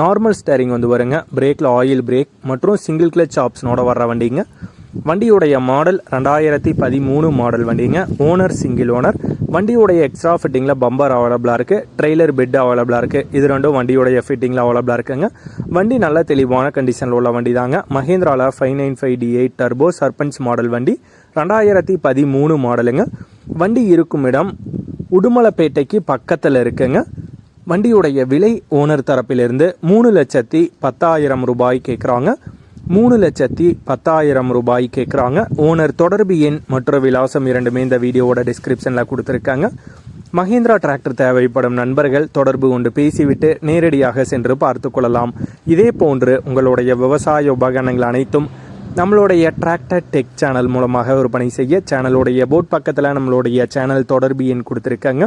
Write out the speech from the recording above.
Normal steering வந்து வருங்க பிரேக்கில் ஆயில் பிரேக் மற்றும் சிங்கிள் கிளச் ஆப்ஷனோட வர்ற வண்டிங்க. வண்டியுடைய மாடல் ரெண்டாயிரத்தி பதிமூணு மாடல் வண்டிங்க. ஓனர் சிங்கிள் ஓனர் வண்டியுடைய எக்ஸ்ட்ரா ஃபிட்டிங்கில் பம்பர் அவைலபிளாக இருக்குது ட்ரெய்லர் பெட் அவைலபிளாக இருக்குது இது ரெண்டும் வண்டியுடைய ஃபிட்டிங்கில் அவைலபிளாக இருக்குங்க. வண்டி நல்ல தெளிவான கண்டிஷனில் உள்ள வண்டி தாங்க மஹேந்திராவில் five nine five D eight turbo Sarpanch model வண்டி ரெண்டாயிரத்தி பதிமூணு மாடலுங்க வண்டி இருக்கும் இடம் உடுமலைப்பேட்டைக்கு பக்கத்தில் இருக்குங்க. வண்டியுடைய விலை ஓனர் தரப்பிலிருந்து மூணு லட்சத்தி பத்தாயிரம் ரூபாய் கேட்குறாங்க. மூணு லட்சத்தி பத்தாயிரம் ரூபாய் கேட்குறாங்க. ஓனர் தொடர்பு எண் மற்றும் விலாசம் இரண்டுமே இந்த வீடியோவோட டிஸ்கிரிப்ஷனில் கொடுத்துருக்காங்க. மஹேந்திரா டிராக்டர் தேவைப்படும் நண்பர்கள் தொடர்பு கொண்டு பேசிவிட்டு நேரடியாக சென்று பார்த்து கொள்ளலாம். இதே போன்று உங்களுடைய விவசாய உபகரணங்கள் அனைத்தும் நம்மளுடைய டிராக்டர் டெக் சேனல் மூலமாக விற்பனை செய்ய சேனலுடைய போட் பக்கத்தில் நம்மளுடைய சேனல் தொடர்பு எண் கொடுத்துருக்காங்க.